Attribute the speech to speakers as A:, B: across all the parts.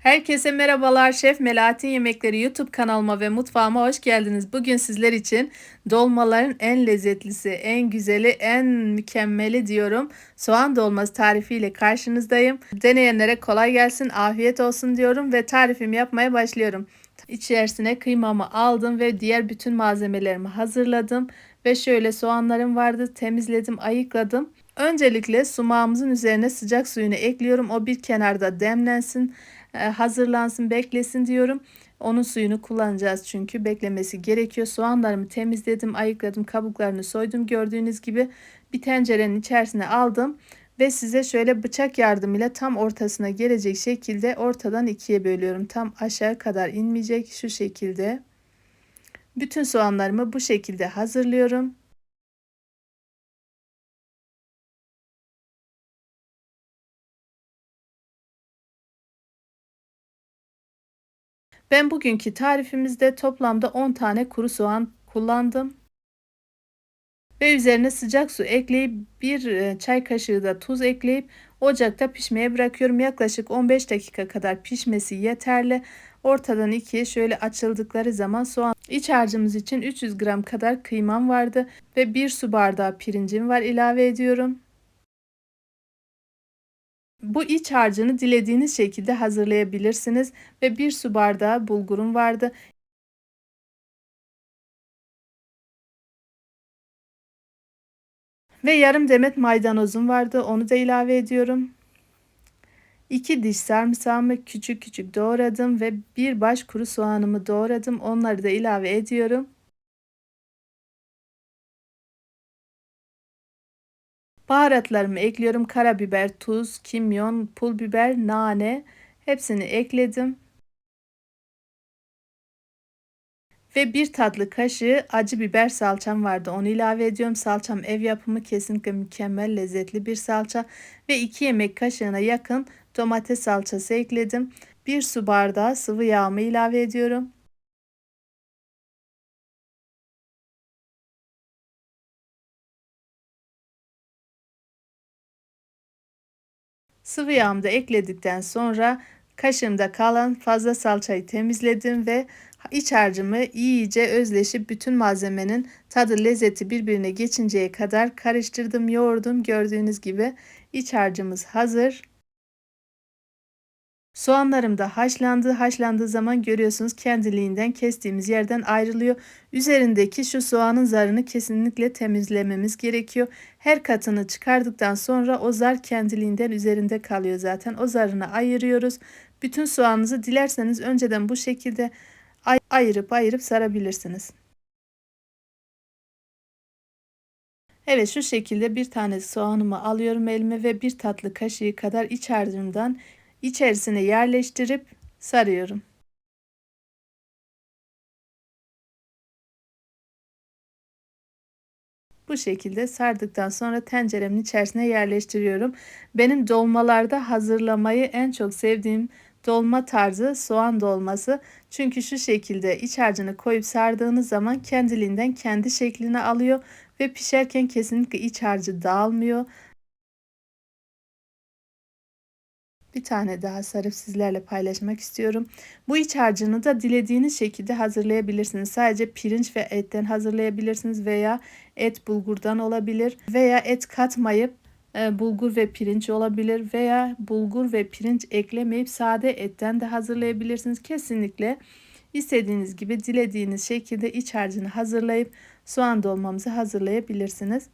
A: Herkese merhabalar. Şef Melahat'in Yemekleri YouTube kanalıma ve mutfağıma hoş geldiniz. Bugün sizler için dolmaların en lezzetlisi, en güzeli, en mükemmeli diyorum. Soğan dolması tarifiyle karşınızdayım. Deneyenlere kolay gelsin, afiyet olsun diyorum ve tarifimi yapmaya başlıyorum. İçerisine kıymamı aldım ve diğer bütün malzemelerimi hazırladım. Ve şöyle soğanlarım vardı, temizledim, ayıkladım. Öncelikle sumağımızın üzerine sıcak suyunu ekliyorum. O bir kenarda demlensin. E, hazırlansın beklesin diyorum. Onun suyunu kullanacağız çünkü beklemesi gerekiyor. Soğanlarımı temizledim, ayıkladım, kabuklarını soydum. Gördüğünüz gibi bir tencerenin içerisine aldım ve size şöyle bıçak yardımıyla tam ortasına gelecek şekilde ortadan ikiye bölüyorum. Tam aşağı kadar inmeyecek şu şekilde. Bütün soğanlarımı bu şekilde hazırlıyorum. Ben bugünkü tarifimizde toplamda 10 tane kuru soğan kullandım. Ve üzerine sıcak su ekleyip bir e, çay kaşığı da tuz ekleyip ocakta pişmeye bırakıyorum. Yaklaşık 15 dakika kadar pişmesi yeterli. Ortadan ikiye şöyle açıldıkları zaman soğan iç harcımız için 300 gram kadar kıymam vardı ve bir su bardağı pirincim var ilave ediyorum. Bu iç harcını dilediğiniz şekilde hazırlayabilirsiniz ve bir su bardağı bulgurum vardı. Ve yarım demet maydanozum vardı. Onu da ilave ediyorum. 2 diş sarımsağımı küçük küçük doğradım ve bir baş kuru soğanımı doğradım. Onları da ilave ediyorum. Baharatlarımı ekliyorum. Karabiber, tuz, kimyon, pul biber, nane hepsini ekledim. Ve bir tatlı kaşığı acı biber salçam vardı. Onu ilave ediyorum. Salçam ev yapımı kesinlikle mükemmel lezzetli bir salça. Ve 2 yemek kaşığına yakın domates salçası ekledim. 1 su bardağı sıvı yağımı ilave ediyorum. Sıvı yağımı da ekledikten sonra kaşığımda kalan fazla salçayı temizledim ve iç harcımı iyice özleşip bütün malzemenin tadı lezzeti birbirine geçinceye kadar karıştırdım yoğurdum gördüğünüz gibi iç harcımız hazır. Soğanlarım da haşlandı. Haşlandığı zaman görüyorsunuz kendiliğinden kestiğimiz yerden ayrılıyor. Üzerindeki şu soğanın zarını kesinlikle temizlememiz gerekiyor. Her katını çıkardıktan sonra o zar kendiliğinden üzerinde kalıyor zaten. O zarını ayırıyoruz. Bütün soğanınızı dilerseniz önceden bu şekilde ay ayırıp ayırıp sarabilirsiniz. Evet şu şekilde bir tane soğanımı alıyorum elime ve bir tatlı kaşığı kadar iç harcımdan içerisine yerleştirip sarıyorum. Bu şekilde sardıktan sonra tenceremin içerisine yerleştiriyorum. Benim dolmalarda hazırlamayı en çok sevdiğim dolma tarzı soğan dolması. Çünkü şu şekilde iç harcını koyup sardığınız zaman kendiliğinden kendi şeklini alıyor ve pişerken kesinlikle iç harcı dağılmıyor. Bir tane daha sarıp sizlerle paylaşmak istiyorum. Bu iç harcını da dilediğiniz şekilde hazırlayabilirsiniz. Sadece pirinç ve etten hazırlayabilirsiniz veya et bulgurdan olabilir veya et katmayıp e, bulgur ve pirinç olabilir veya bulgur ve pirinç eklemeyip sade etten de hazırlayabilirsiniz. Kesinlikle istediğiniz gibi dilediğiniz şekilde iç harcını hazırlayıp soğan dolmamızı hazırlayabilirsiniz.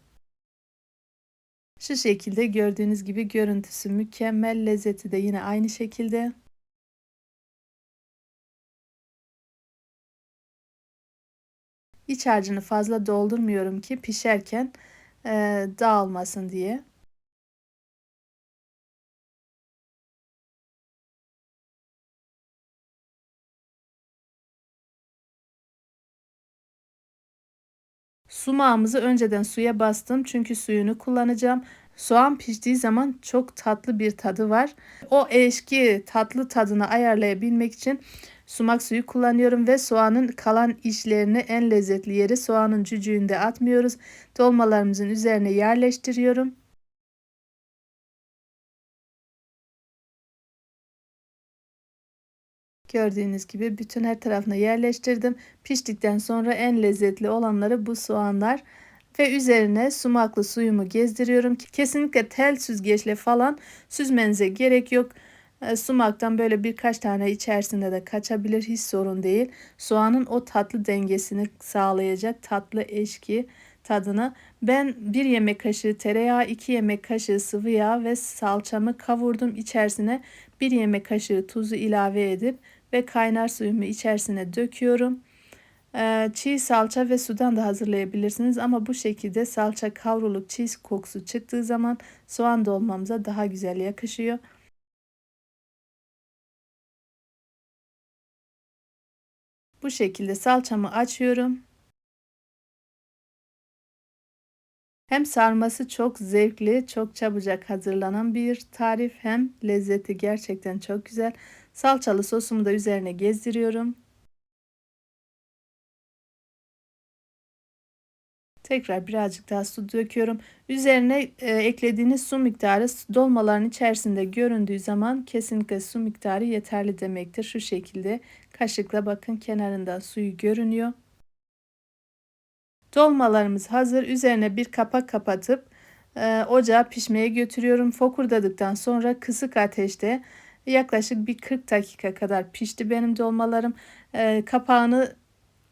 A: Şu şekilde gördüğünüz gibi görüntüsü mükemmel, lezzeti de yine aynı şekilde. İç harcını fazla doldurmuyorum ki pişerken e, dağılmasın diye. Sumağımızı önceden suya bastım çünkü suyunu kullanacağım. Soğan piştiği zaman çok tatlı bir tadı var. O eski tatlı tadını ayarlayabilmek için sumak suyu kullanıyorum ve soğanın kalan içlerini en lezzetli yeri soğanın cücüğünde atmıyoruz. Dolmalarımızın üzerine yerleştiriyorum. Gördüğünüz gibi bütün her tarafına yerleştirdim. Piştikten sonra en lezzetli olanları bu soğanlar ve üzerine sumaklı suyumu gezdiriyorum. Kesinlikle tel süzgeçle falan süzmenize gerek yok. E, sumaktan böyle birkaç tane içerisinde de kaçabilir hiç sorun değil. Soğanın o tatlı dengesini sağlayacak tatlı eşki tadını. Ben bir yemek kaşığı tereyağı, iki yemek kaşığı sıvı yağ ve salçamı kavurdum. İçerisine bir yemek kaşığı tuzu ilave edip ve kaynar suyumu içerisine döküyorum. Ee, çiğ salça ve sudan da hazırlayabilirsiniz ama bu şekilde salça kavrulup çiğ kokusu çıktığı zaman soğan dolmamıza daha güzel yakışıyor. Bu şekilde salçamı açıyorum. Hem sarması çok zevkli, çok çabucak hazırlanan bir tarif hem lezzeti gerçekten çok güzel. Salçalı sosumu da üzerine gezdiriyorum. Tekrar birazcık daha su döküyorum. Üzerine e, eklediğiniz su miktarı dolmaların içerisinde göründüğü zaman kesinlikle su miktarı yeterli demektir. Şu şekilde kaşıkla bakın kenarında suyu görünüyor. Dolmalarımız hazır. Üzerine bir kapak kapatıp e, ocağa pişmeye götürüyorum. Fokurdadıktan sonra kısık ateşte yaklaşık bir 40 dakika kadar pişti benim dolmalarım. E, kapağını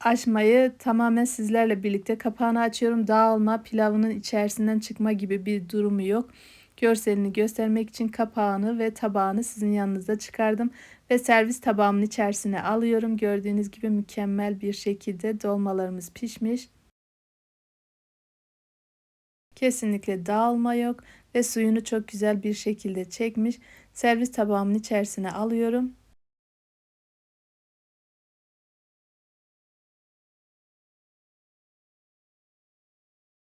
A: açmayı tamamen sizlerle birlikte kapağını açıyorum. Dağılma, pilavının içerisinden çıkma gibi bir durumu yok. Görselini göstermek için kapağını ve tabağını sizin yanınızda çıkardım ve servis tabağımın içerisine alıyorum. Gördüğünüz gibi mükemmel bir şekilde dolmalarımız pişmiş. Kesinlikle dağılma yok ve suyunu çok güzel bir şekilde çekmiş. Servis tabağımın içerisine alıyorum.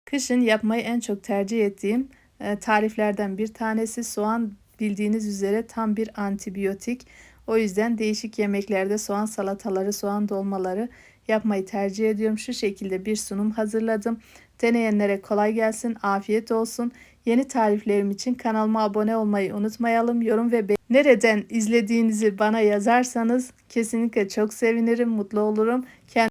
A: Kışın yapmayı en çok tercih ettiğim e, tariflerden bir tanesi soğan bildiğiniz üzere tam bir antibiyotik. O yüzden değişik yemeklerde soğan salataları, soğan dolmaları yapmayı tercih ediyorum. Şu şekilde bir sunum hazırladım. Deneyenlere kolay gelsin, afiyet olsun. Yeni tariflerim için kanalıma abone olmayı unutmayalım. Yorum ve nereden izlediğinizi bana yazarsanız kesinlikle çok sevinirim, mutlu olurum. Kendinize